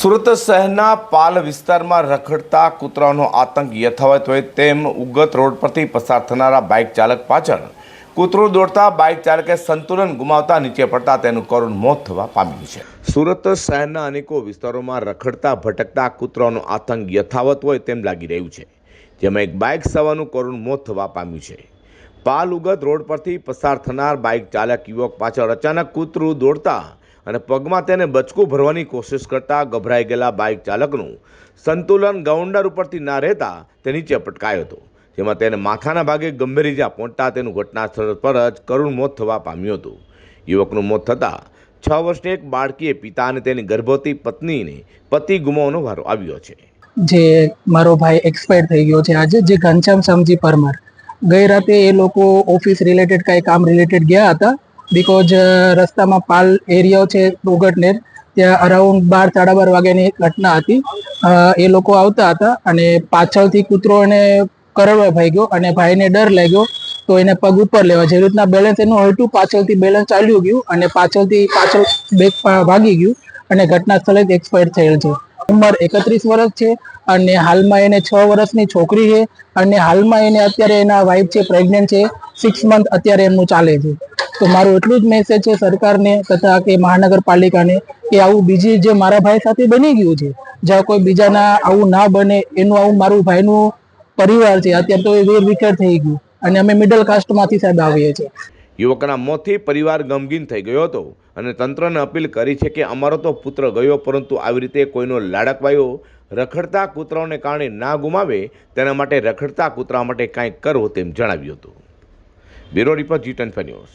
સુરત શહેરના પાલ વિસ્તારમાં રખડતા કૂતરાનો આતંક યથાવત હોય તેમ ઉગત રોડ પરથી પસાર થનારા બાઇક ચાલક પાછળ કૂતરું દોડતા બાઇક ચાલકે સંતુલન ગુમાવતા નીચે પડતા તેનું કરુણ મોત થવા પામ્યું છે. સુરત શહેરના અનેકો વિસ્તારોમાં રખડતા, ભટકતા કૂતરાનો આતંક યથાવત હોય તેમ લાગી રહ્યું છે, જેમાં એક બાઇક સવારનું કરુણ મોત થવા પામ્યું છે. પાલ ઉગત રોડ પરથી પસાર થનાર બાઇક ચાલક યુવક પાછળ અચાનક કૂતરું દોડતા અને પગમાં તેને બચકું ભરવાની કોશિશ કરતા ગભરાઈ ગયેલા બાઇક ચાલકનું સંતુલન ગાઉન્ડર ઉપરથી ના રહેતા તે નીચે પટકાયો હતો, જેમાં તેને માથાના ભાગે ગંભીર ઇજા પહોંચતા તેનું ઘટના સ્થળ પર જ કરુણ મોત થવા પામ્યું હતું. યુવકનું મોત થતાં છ વર્ષની એક બાળકીએ પિતા અને તેની ગર્ભવતી પત્નીને પતિ ગુમાવવાનો વારો આવ્યો છે. જે મારો ભાઈ એક્સપાયર થઈ ગયો છે. આજે જે ઘનશ્યામ સમજી પરમાર, ગઈ રાતે એ લોકો ઓફિસ રિલેટેડ કાંઈ કામ રિલેટેડ ગયા હતા. બીકોઝ રસ્તામાં પાલ એરિયા છે ઉગટનેર ત્યાં અરાઉન્ડ બાર સાડા બાર વાગ્યાની ઘટના હતી. એ લોકો આવતા હતા અને પાછળથી કૂતરો એને કરડવા ભાઈ ગયો અને ભાઈને ડર લાગ્યો તો એને પગ ઉપર લેવા. જે રીતના બેલેન્સ એનું હલટું પાછળથી બેલેન્સ ચાલ્યું ગયું અને પાછળથી પાછળ બેગ ભાગી ગયું અને ઘટના સ્થળે એક્સપાયર થયેલ છે. ઉંમર એકત્રીસ વર્ષ છે અને હાલમાં એને છ વર્ષની છોકરી છે અને હાલમાં એને અત્યારે એના વાઈફ છે પ્રેગ્નેન્ટ છે. સિક્સ મંથ અત્યારે એમનું ચાલે છે. તો મારું એટલું જ મેસેજ છે સરકારને તથા કે મહાનગરપાલિકાને કે આવું બીજી જે મારા ભાઈ સાથે બની ગયું છે, જ્યાં કોઈ બીજાના આવું ના બને, એનું આવું મારું ભાઈનું પરિવાર છે, અત્યારે તો એ વેર વિખેર થઈ ગયું અને અમે મિડલ કાસ્ટમાંથી સાહેબ આવીએ છીએ. યુવકના મોતથી પરિવાર ગમગીન થઈ ગયો હતો અને તંત્રને અપીલ કરી છે કે અમારો તો પુત્ર ગયો, પરંતુ આવી રીતે કોઈનો લાડકવાયો રખડતા કૂતરાઓને કારણે ના ગુમાવે, તેના માટે રખડતા કૂતરા માટે કાંઈક કરવો તેમ જણાવ્યું હતું. Bureau report G ten news.